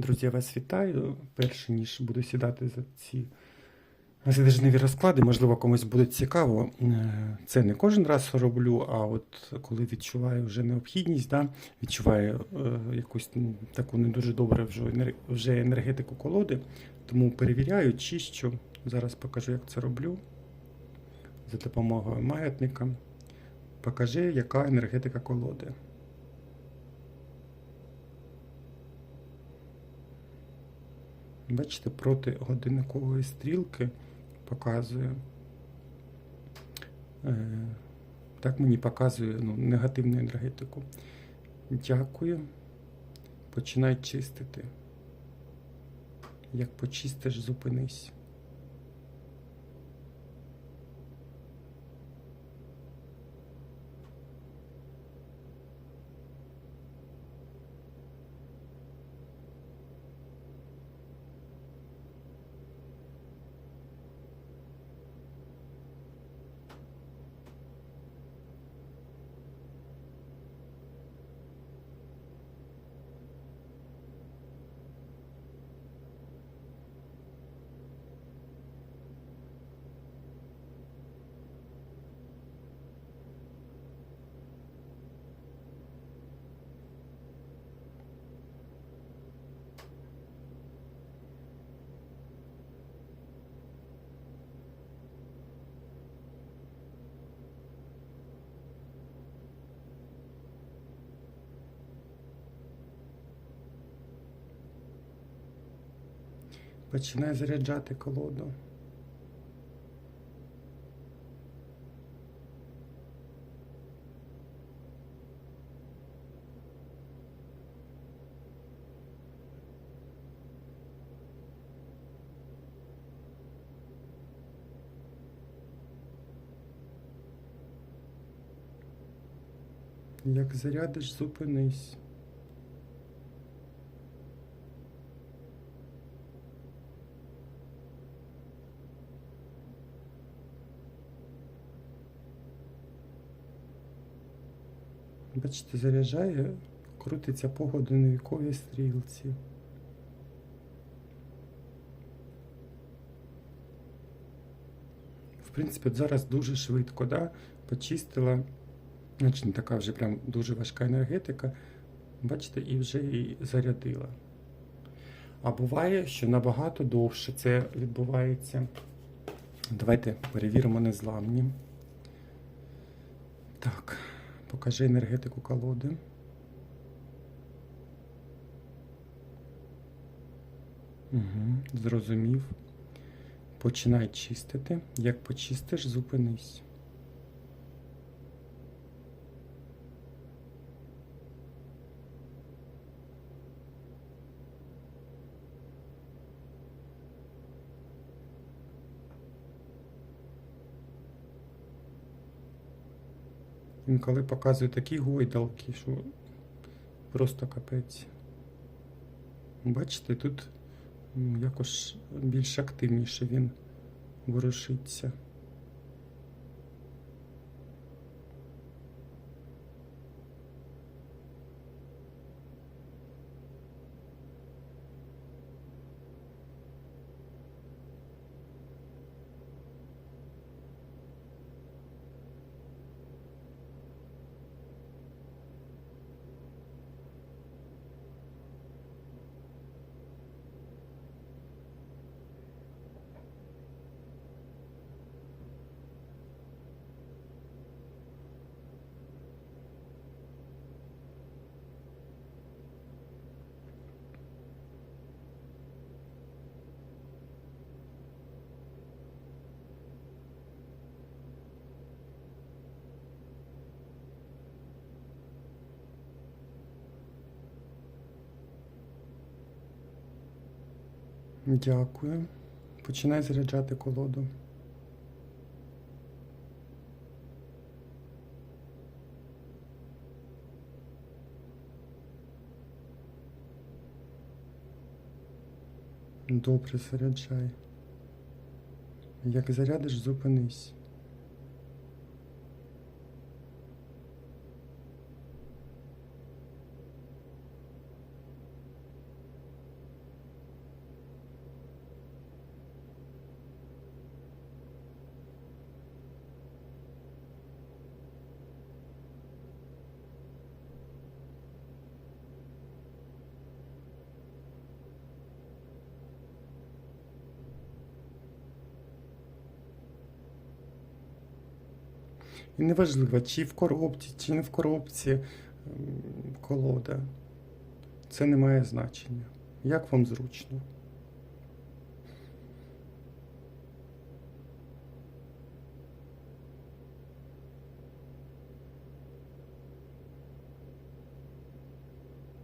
Друзі, я вас вітаю. Перше ніж буду сідати за ці тижневі розклади, можливо, комусь буде цікаво. Е, Це не кожен раз роблю, а от коли відчуваю вже необхідність, да, відчуваю е, якусь таку не дуже добре вже енергетику колоди, тому перевіряю, чищу. Зараз покажу, як це роблю за допомогою маятника. Покажи, яка енергетика колоди. Бачите, проти годинникової стрілки показує. Е, так мені показує ну, негативну енергетику. Дякую. Починай чистити. Як почистиш, зупинись. Починай заряджати колоду. Як зарядиш, зупинись. Бачите, заряджає, крутиться по годинниковій стрілці. В принципі, зараз дуже швидко, да? почистила. Значить, така вже прям дуже важка енергетика. Бачите, і вже і зарядила. А буває, що набагато довше це відбувається. Давайте перевіримо незламні. Так, покажи енергетику колоди. Угу, зрозумів. Починай чистити. Як почистиш, зупинись. Інколи показує такі гойдалки, що просто капець. Бачите, тут ну, якось більш активніше він ворушиться. Дякую. Починай заряджати колоду. Добре, заряджай. Як зарядиш, зупинись. І неважливо, чи в коробці, чи не в коробці м, колода. Це не має значення. Як вам зручно?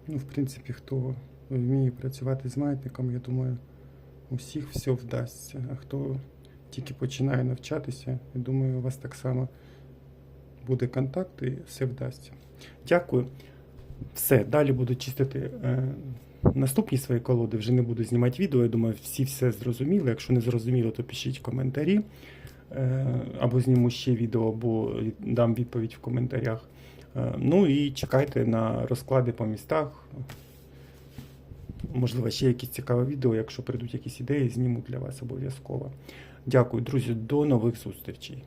Ну, в принципі, хто вміє працювати з маятником, я думаю, у всіх все вдасться. А хто тільки починає навчатися, я думаю, у вас так само буде контакт і все вдасться. Дякую. Все, далі буду чистити е, наступні свої колоди. Вже не буду знімати відео. Я думаю, всі все зрозуміли. Якщо не зрозуміло, то пишіть коментарі. Е, або зніму ще відео, або дам відповідь в коментарях. Е, ну і чекайте на розклади по містах. Можливо, ще якісь цікаве відео, якщо прийдуть якісь ідеї, зніму для вас обов'язково. Дякую, друзі, до нових зустрічей.